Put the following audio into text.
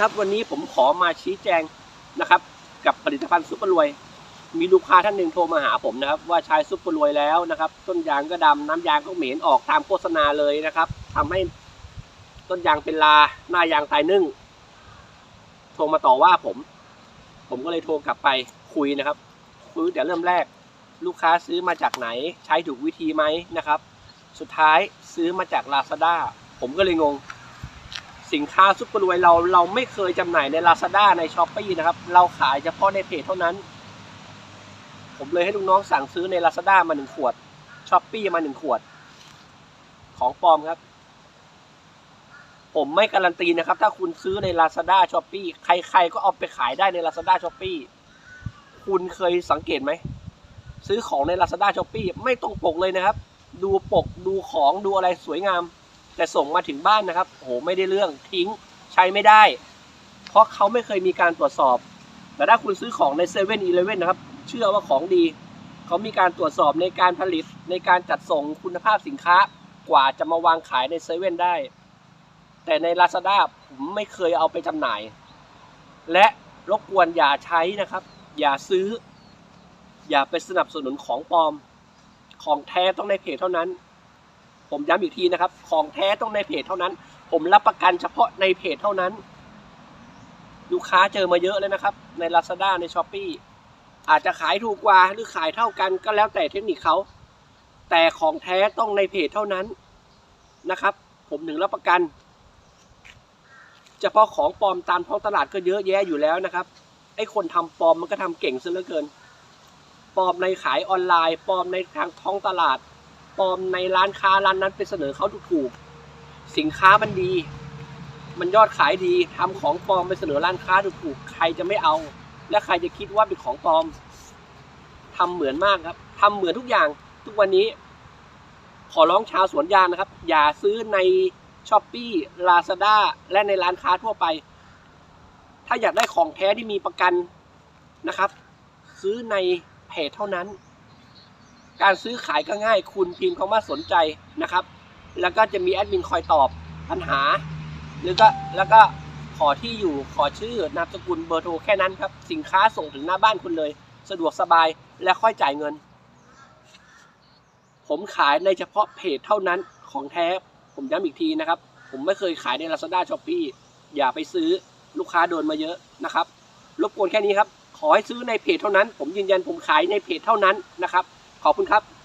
ครับวันนี้ผมขอมาชี้แจงนะครับ กับผลิตภัณฑ์ซุปเปอร์รวย มีลูกค้าท่านหนึ่งโทรมาหาผมนะครับ ว่าใช้ซุปเปอร์รวยแล้วนะครับ ต้นยางก็ดำน้ำยางก็เหม็นออกตามโฆษณาเลยนะครับทำให้ต้นยางเป็นลาหน้ายางตายนึ่งโทรมาต่อว่าผม ผมก็เลยโทรกลับไปคุยนะครับคุยแต่เริ่มแรก ลูกค้าซื้อมาจากไหน ใช้ถูกวิธีไหมนะครับ สุดท้ายซื้อมาจาก Lazada ผมก็เลยงง สินค้าซุปเปอร์รวยเราเราไม่เคยจำหน่ายใน Lazada ใน s h อ p e e นะครับ เราขายเฉพาะในเพจเท่านั้น ผมเลยให้ลูกน้องสั่งซื้อใน Lazada มาหนึ่งขวด s h อ p e e มาหนึ่งขวด ของปลอมครับ ผมไม่การันตีนะครับ ถ้าคุณซื้อใน Lazada s h อ p e e ใครๆก็เอาไปขายได้ใน Lazada s h อ p e e คุณเคยสังเกตไหม ซื้อของใน Lazada s h อ p e e ไม่ตรงปกเลยนะครับ ดูปกดูของดูอะไรสวยงาม แต่ส่งมาถึงบ้านนะครับโอ้โหไม่ได้เรื่องทิ้งใช้ไม่ได้ เพราะเขาไม่เคยมีการตรวจสอบ แต่ถ้าคุณซื้อของในเซเว่นอีเลเว่นนะครับ เชื่อว่าของดี เขามีการตรวจสอบในการผลิตในการจัดส่งคุณภาพสินค้ากว่าจะมาวางขายในเซเว่นได้ แต่ใน Lazada ผมไม่เคยเอาไปจำหน่าย และรบกวนอย่าใช้นะครับ อย่าซื้อ อย่าไปสนับสนุนของปลอม ของแท้ต้องในเพจเท่านั้น ผมย้ำอีกทีนะครับ ของแท้ต้องในเพจเท่านั้น ผมรับประกันเฉพาะในเพจเท่านั้น ลูกค้าเจอมาเยอะแล้วนะครับ ใน Lazada ใน s h อ p e e อาจจะขายถูกกว่าหรือขายเท่ากันก็แล้วแต่เทคนิคเขา แต่ของแท้ต้องในเพจเท่านั้นนะครับ ผมถึงรับประกันเฉพาะของปลอมตามท้องตลาดก็เยอะแยะอยู่แล้วนะครับไอ้คนทำปลอมมันก็ทำเก่งซะเหลือเกินปลอมในขายออนไลน์ปลอมในทางท้องตลาด ปลอมในร้านค้าร้านนั้นไปเสนอเขาถูกๆสินค้ามันดี มันยอดขายดีทำของปลอมไปเสนอร้านค้าถูกๆใครจะไม่เอา และใครจะคิดว่าเป็นของปลอมทำเหมือนมากครับทำเหมือนทุกอย่าง ทุกวันนี้ ขอร้องชาวสวนยางนะครับ อย่าซื้อในช้อปปี้ลาซาด้าและในร้านค้าทั่วไป ถ้าอยากได้ของแท้ที่มีประกันนะครับ ซื้อในเพจเท่านั้น การซื้อขายก็ง่าย คุณพิมพ์คำว่าสนใจนะครับ แล้วก็จะมีแอดมินคอยตอบปัญหา หรือก็แล้วก็ขอที่อยู่ขอชื่อนามสกุลเบอร์โทรแค่นั้นครับ สินค้าส่งถึงหน้าบ้านคุณเลย สะดวกสบายและค่อยจ่ายเงิน ผมขายในเฉพาะเพจเท่านั้นของแท้ ผมย้ำอีกทีนะครับ ผมไม่เคยขายใน Lazada s h o p e e อย่าไปซื้อลูกค้าโดนมาเยอะนะครับรบกวนแค่นี้ครับ ขอให้ซื้อในเพจเท่านั้น ผมยืนยันผมขายในเพจเท่านั้นนะครับ ขอบคุณครับ